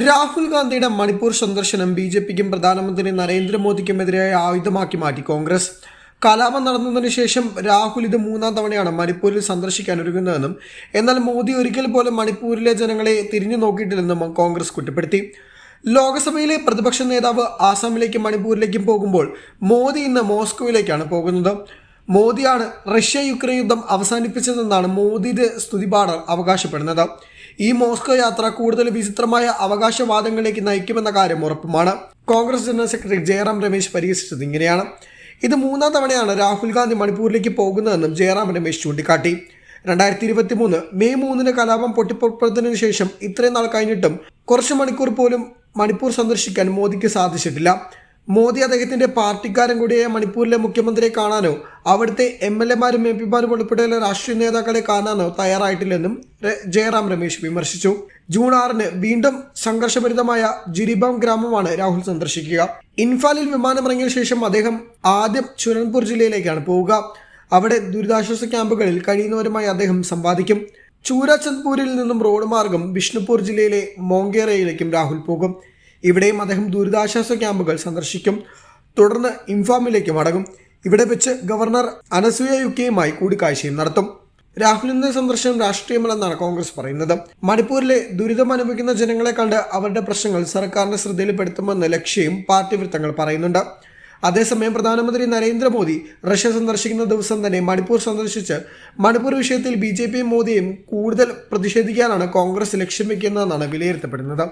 രാഹുൽ ഗാന്ധിയുടെ മണിപ്പൂർ സന്ദർശനം B J പിക്കും പ്രധാനമന്ത്രി നരേന്ദ്രമോദിക്കുമെതിരായ ആയുധമാക്കി മാറ്റി കോൺഗ്രസ്. കലാപം നടന്നതിനു ശേഷം രാഹുൽ ഇത് മൂന്നാം തവണയാണ് മണിപ്പൂരിൽ സന്ദർശിക്കാൻ ഒരുങ്ങുന്നതെന്നും എന്നാൽ മോദി ഒരിക്കൽ പോലും മണിപ്പൂരിലെ ജനങ്ങളെ തിരിഞ്ഞു നോക്കിയിട്ടില്ലെന്നും കോൺഗ്രസ് കുറ്റപ്പെടുത്തി. ലോക്സഭയിലെ പ്രതിപക്ഷ നേതാവ് ആസാമിലേക്കും മണിപ്പൂരിലേക്കും പോകുമ്പോൾ മോദി ഇന്ന് മോസ്കോയിലേക്കാണ് പോകുന്നത്. മോദിയാണ് റഷ്യ യുക്രൈൻ യുദ്ധം അവസാനിപ്പിച്ചതെന്നാണ് മോദിയുടെ സ്തുതിപാഠർ അവകാശപ്പെടുന്നത്. ഈ മോസ്കോ യാത്ര കൂടുതൽ വിചിത്രമായ അവകാശവാദങ്ങളിലേക്ക് നയിക്കുമെന്ന കാര്യം ഉറപ്പുമാണ്. കോൺഗ്രസ് ജനറൽ സെക്രട്ടറി ജയറാം രമേശ് പരിഹസിച്ചത് ഇങ്ങനെയാണ്. ഇത് മൂന്നാം തവണയാണ് രാഹുൽ ഗാന്ധി മണിപ്പൂരിലേക്ക് പോകുന്നതെന്നും ജയറാം രമേശ് ചൂണ്ടിക്കാട്ടി. രണ്ടായിരത്തി ഇരുപത്തി മൂന്ന് മെയ് മൂന്നിന് കലാപം പൊട്ടിപ്പുറപ്പെടുന്നതിന് ശേഷം ഇത്രയും നാൾ കഴിഞ്ഞിട്ടും കുറച്ച് മണിക്കൂർ പോലും മണിപ്പൂർ സന്ദർശിക്കാൻ മോദിക്ക് സാധിച്ചിട്ടില്ല. മോദി അദ്ദേഹത്തിന്റെ പാർട്ടിക്കാരൻ കൂടിയായ മണിപ്പൂരിലെ മുഖ്യമന്ത്രിയെ കാണാനോ അവിടുത്തെ എം എൽ എമാരും എം പിമാരും ഉൾപ്പെടെയുള്ള രാഷ്ട്രീയ നേതാക്കളെ കാണാനോ തയ്യാറായിട്ടില്ലെന്നും ജയറാം രമേശ് വിമർശിച്ചു. ജൂൺ ആറിന് വീണ്ടും സംഘർഷഭരിതമായ ജിരിബാം ഗ്രാമമാണ് രാഹുൽ സന്ദർശിക്കുക. ഇൻഫാലിൽ വിമാനമിറങ്ങിയ ശേഷം അദ്ദേഹം ആദ്യം ചുരൺപൂർ ജില്ലയിലേക്കാണ് പോവുക. അവിടെ ദുരിതാശ്വാസ ക്യാമ്പുകളിൽ കഴിയുന്നവരുമായി അദ്ദേഹം സംവാദിക്കും. ചൂരാചന്ദ്പൂരിൽ നിന്നും റോഡ് മാർഗം ബിഷ്ണുപൂർ ജില്ലയിലെ മോങ്കേറയിലേക്കും രാഹുൽ പോകും. ഇവിടെയും അദ്ദേഹം ദുരിതാശ്വാസ ക്യാമ്പുകൾ സന്ദർശിക്കും. തുടർന്ന് ഇംഫാമിലേക്ക് മടങ്ങും. ഇവിടെ വെച്ച് ഗവർണർ അനസൂയ യുക്കെയുമായി കൂടിക്കാഴ്ചയും നടത്തും. രാഹുലിന്റെ സന്ദർശനം രാഷ്ട്രീയമല്ലെന്നാണ് കോൺഗ്രസ് പറയുന്നത്. മണിപ്പൂരിലെ ദുരിതം അനുഭവിക്കുന്ന ജനങ്ങളെ കണ്ട് അവരുടെ പ്രശ്നങ്ങൾ സർക്കാരിന്റെ ശ്രദ്ധയിൽപ്പെടുത്തുമെന്ന ലക്ഷ്യം പാർട്ടി വൃത്തങ്ങൾ പറയുന്നുണ്ട്. അതേസമയം പ്രധാനമന്ത്രി നരേന്ദ്രമോദി റഷ്യ സന്ദർശിക്കുന്ന ദിവസം തന്നെ മണിപ്പൂർ സന്ദർശിച്ച് മണിപ്പൂർ വിഷയത്തിൽ ബി ജെ പിയും മോദിയും കൂടുതൽ പ്രതിഷേധിക്കാനാണ് കോൺഗ്രസ് ലക്ഷ്യം വെക്കുന്നതെന്നാണ് വിലയിരുത്തപ്പെടുന്നത്.